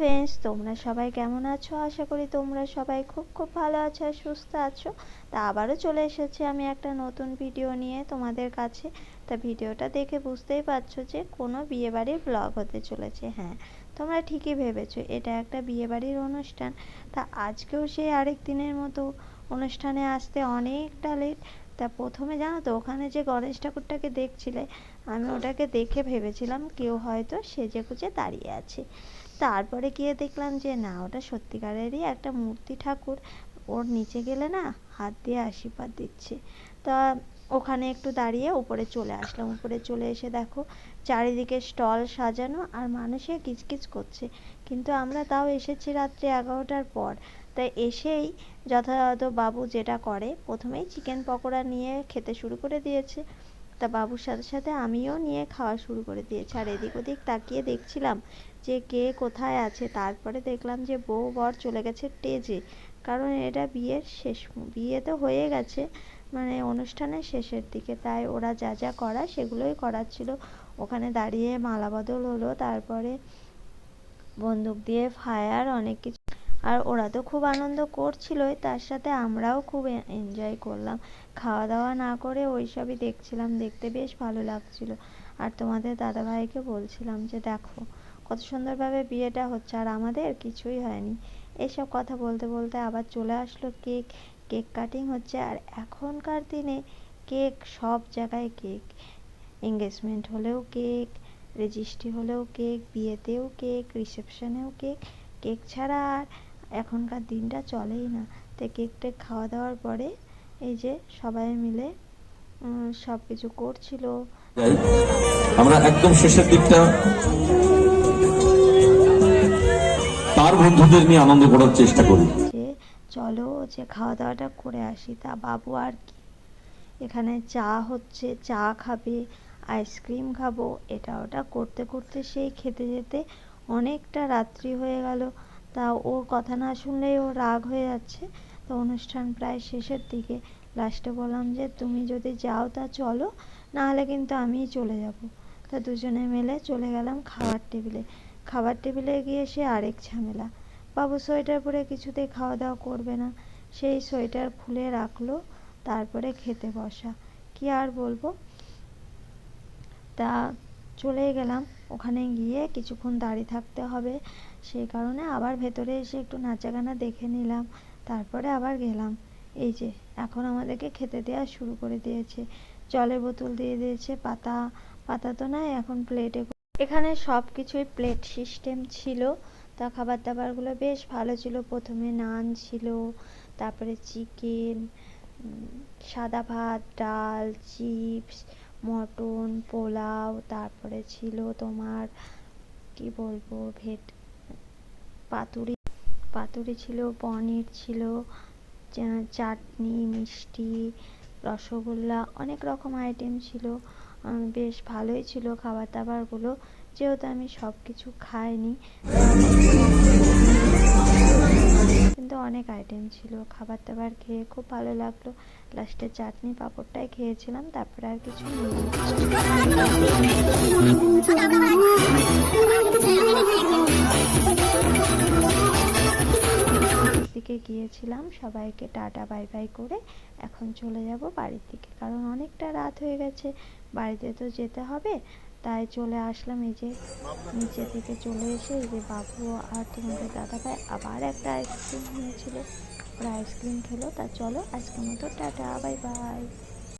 Friends তোমরা সবাই কেমন আছো? আশা করি তোমরা সবাই খুব খুব ভালো আছো আর সুস্থ আছো। তা আবারও চলে এসেছি আমি একটা নতুন ভিডিও নিয়ে তোমাদের কাছে। তা ভিডিওটা দেখে বুঝতেই পারছ যে কোনো বিয়েবাড়ির ব্লগ হতে চলেছে হ্যাঁ। তোমরা ঠিকই ভেবেছো, এটা একটা বিয়েবাড়ির অনুষ্ঠান। তা আজকেও সেই আরেক দিনের মতো অনুষ্ঠানে আসতে অনেকটা লেট তা প্রথমে জানো তো, ওখানে যে গণেশ ঠাকুরটাকে দেখছিলে, আমি ওটাকে দেখে ভেবেছিলাম কেউ হয়তো সেজে গুজে দাঁড়িয়ে আছে। তারপরে গিয়ে দেখলাম যে না, ওটা সত্যিকারেরই একটা মূর্তি ঠাকুর। ওর নিচে গেলে না, হাত দিয়ে আশীর্বাদ দিচ্ছে। তা ওখানে একটু দাঁড়িয়ে উপরে চলে আসলাম। উপরে চলে এসে দেখো, চারিদিকে স্টল সাজানো আর মানুষে কিচকিচ করছে। কিন্তু আমরা তাও এসেছি রাত্রি এগারোটার পর। তাই এসেই যথাযথ বাবু যেটা করে, প্রথমেই চিকেন পকোড়া নিয়ে খেতে শুরু করে দিয়েছে। তা বাবুর সাথে সাথে আমিও নিয়ে খাওয়া শুরু করে দিয়েছি। আর এদিক ওদিক তাকিয়ে দেখছিলাম যে কে কোথায় আছে। তারপরে দেখলাম যে বউ বর চলে গেছে টেজে। কারণ এটা বিয়ের শেষ বিয়ে তো হয়ে গেছে মানে অনুষ্ঠানের শেষের দিকে। তাই ওরা যা যা করা সেগুলোই করাচ্ছিল ওখানে দাঁড়িয়ে মালা বদল হলো, তারপরে বন্দুক দিয়ে ফায়ার, অনেক কিছু আর ওরা তো খুব আনন্দ করছিলই, তার সাথে আমরাও খুব এনজয় করলাম। খাওয়া দাওয়া না করে ওই সবই দেখছিলাম, দেখতে বেশ ভালো লাগছিল। আর তোমাদের দাদাভাইকে বলছিলাম যে, দেখো, কত সুন্দরভাবে বিয়েটা হচ্ছে, আর আমাদের কিছুই হয়নি। এসব কথা বলতে বলতে আবার চলে আসলো কেক। কেক কাটিং হচ্ছে, আর এখনকার দিনে কেক, সব জায়গায় কেক। এঙ্গেজমেন্ট হলেও কেক, রেজিস্ট্রি হলেও কেক, বিয়েতেও কেক, রিসেপশনেও কেক। কেক ছাড়া আর এখনকার দিনটা চলেই না। তো কেক টেক খাওয়া দাওয়ার পরে এই যে সবাই মিলে সব কিছু করছিল। আমরা একদম শেষের দিকটা তার বন্ধুদের নিয়ে আনন্দ করার চেষ্টা করি। যে চলো যে খাওয়া দাওয়াটা করে আসি তা বাবু আর কি? এখানে চা হচ্ছে চা খাবে আইসক্রিম খাব এটা ওটা করতে করতে সেই খেতে যেতে অনেকটা রাত্রি হয়ে গেল। তা ওর কথা না শুনলেই ও রাগ হয়ে যাচ্ছে। তো অনুষ্ঠান প্রায় শেষের দিকে। লাস্টে বললাম যে, তুমি যদি যাও তা চলো, নাহলে কিন্তু আমিই চলে যাব। তা দুজনে মিলে চলে গেলাম খাবার টেবিলে। খাবার টেবিলে গিয়ে সে আরেক ঝামেলা। বাবু, সোয়েটার পরে কিছুতেই খাওয়া দাওয়া করবে না। সেই সোয়েটার খুলে রাখল, তারপরে খেতে বসা। কি আর বলব? তা চলে গেলাম। ওখানে গিয়ে কিছুক্ষণ দাঁড়িয়ে থাকতে হবে। সেই কারণে আবার ভেতরে এসে একটু নাচা গানা দেখে নিলাম। তারপরে আবার গেলাম। এই যে, এখন আমাদেরকে খেতে দেওয়া শুরু করে দিয়েছে। জলের বোতল দিয়ে দিয়েছে, পাতা পাতা তো নাই, এখন প্লেটে এখানে সব কিছুই প্লেট সিস্টেম ছিল। তা খাবার দাবারগুলো বেশ ভালো ছিল। প্রথমে নান ছিল, তারপরে চিকেন সাদা ভাত, ডাল চিপস মটন, পোলাও, তারপরে ছিল তোমার, কি বলব, ভেট, পাতুরি। পাতুরি ছিল, পনির ছিল চাটনি, মিষ্টি, রসগোল্লা, অনেক রকম আইটেম ছিল। বেশ ভালোই ছিল খাবার দাবারগুলো যেহেতু আমি সব কিছু খাইনি কিন্তু অনেক আইটেম ছিল। খাবার দাবার খেয়ে খুব ভালো লাগল। লাস্টে চাটনি, পাঁপড়টাই খেয়েছিলাম, তারপরে আর কিছু দিকে গিয়েছিলাম, সবাইকে টাটা বাই বাই করে এখন চলে যাব বাড়ির দিকে। কারণ অনেকটা রাত হয়ে গেছে, বাড়িতে তো যেতে হবে। তাই চলে আসলাম এই যে নিচে থেকে চলে এসে এই যে বাবু আর তোমাদের দাদা ভাই আবার একটা আইসক্রিম নিয়েছিল। ওরা আইসক্রিম খেলো, তা চলো আজকের মতো টাটা, বাই বাই।